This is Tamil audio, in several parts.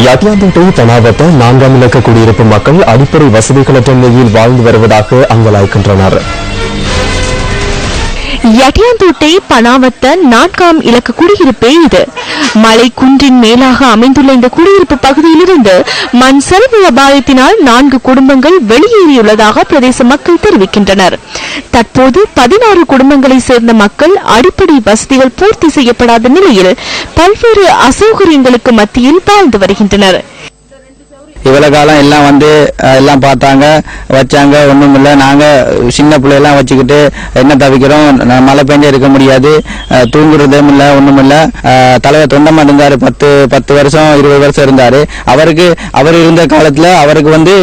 யாட்டியாந்தோட்டை தனாவத்த நான்காம் இலக்க குடியிருப்பு மக்கள் அடிப்படை வசதிகளற்ற நிலையில் வாழ்ந்து வருவதாக அங்கலாய்க்கின்றனர் எட்டியாந்தோட்டை பனாவத்த நான்காம் இலக்க குடியிருப்பே இது. மலை குன்றின் மேலாக அமைந்துள்ள இந்த குடியிருப்பு பகுதியிலிருந்து மண் சரிவு அபாயத்தினால் நான்கு குடும்பங்கள் வெளியேறியுள்ளதாக பிரதேச மக்கள் தெரிவிக்கின்றனர். தற்போது பதினாறு குடும்பங்களை சேர்ந்த மக்கள் அடிப்படை வசதிகள் பூர்த்தி செய்யப்படாத நிலையில் பல்வேறு அசௌகரியங்களுக்கு மத்தியில் வாழ்ந்து வருகின்றனர். இவ்வளவு காலம் எல்லாம் வந்து எல்லாம் பார்த்தாங்க வச்சாங்க ஒன்றும் இல்லை. நாங்கள் சின்ன பிள்ளையெல்லாம் வச்சுக்கிட்டு என்ன தவிக்கிறோம்? மழை பெஞ்சா இருக்க முடியாது. தூங்குறதும் இல்லை ஒன்றும் இல்லை. தலைவர் தொண்டமாக இருந்தார் பத்து பத்து வருஷம் இருபது வருஷம் இருந்தார். அவருக்கு அவர் இருந்த காலத்தில் அவருக்கு வந்து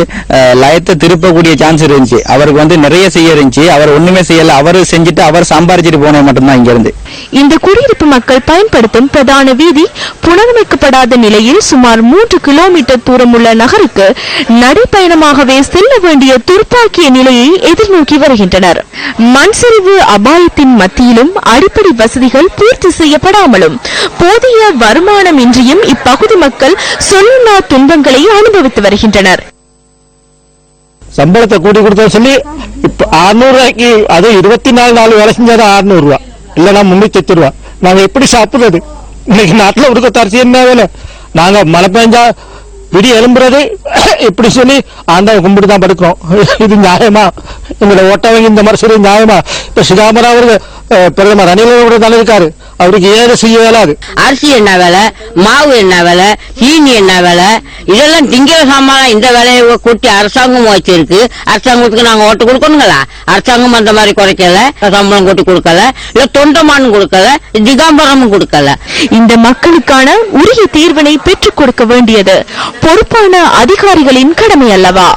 லயத்தை திருப்பக்கூடிய சான்ஸ் இருந்துச்சு. அவருக்கு வந்து நிறைய செய்ய இருந்துச்சு. அவர் ஒன்றுமே செய்யலை. அவர் செஞ்சுட்டு அவர் சம்பாரிச்சிட்டு போனது மட்டும்தான் இங்கேருந்து. இந்த குடியிருப்பு மக்கள் பயன்படுத்தும் பிரதான வீதி புனரமைக்கப்படாத நிலையில் சுமார் மூன்று கிலோமீட்டர் தூரம் உள்ள நகருக்கு நடைப்பயணமாகவே செல்ல வேண்டிய துர்ப்பாக்கிய நிலையை எதிர்நோக்கி வருகின்றனர். மண் சரிவு அபாயத்தின் மத்தியிலும் அடிப்படை வசதிகள் பூர்த்தி செய்யப்படாமலும் போதிய வருமானமின்றியும் இப்பகுதி மக்கள் சொல்லில்லா துன்பங்களை அனுபவித்து வருகின்றனர். சம்பளத்தை கூட்டி கொடுத்தா சொல்லி இப்ப அறுநூறு ரூபாய்க்கு அது இருபத்தி நாலு நாள் வேலை செஞ்சாதான் அறுநூறு ரூபா இல்லைன்னா முன்னூத்தி எட்டு ரூபா. நாங்க எப்படி சாப்பிடுறது? இன்னைக்கு நாட்டுல உடுக்க தரிசி என்ன வேலை? நாங்க மழை பெஞ்சா விடி எலும்புறது இப்படி சொல்லி அந்த கும்பிட்டு தான் படுக்கிறோம். இது நியாயமா? எங்களோட ஓட்டவங்க இந்த மாதிரி சொல்லி நியாயமா? இப்ப சிதாமரா அவருக்கு அஹ், பிரதமர் ரணில தானே இருக்காரு அவருக்கு ஏது செய்ய இயலாது அரிசி என்ன வேலை மாவு என்ன வேலை தீனி என்ன வேலை இதெல்லாம் திங்கிற சாமான் இந்த விலையை கூட்டி அரசாங்கம் வச்சிருக்கு. அரசாங்கத்துக்கு நாங்க ஓட்டு கொடுக்கணுங்களா? அரசாங்கம் அந்த மாதிரி குறைக்கல சம்பளம் கூட்டி கொடுக்கல இல்ல தொண்டமானும் கொடுக்கல திகாம்பரமும் கொடுக்கல. இந்த மக்களுக்கான உரிய தீர்வினை பெற்றுக் கொடுக்க வேண்டியது பொறுப்பான அதிகாரிகளின் கடமை அல்லவா?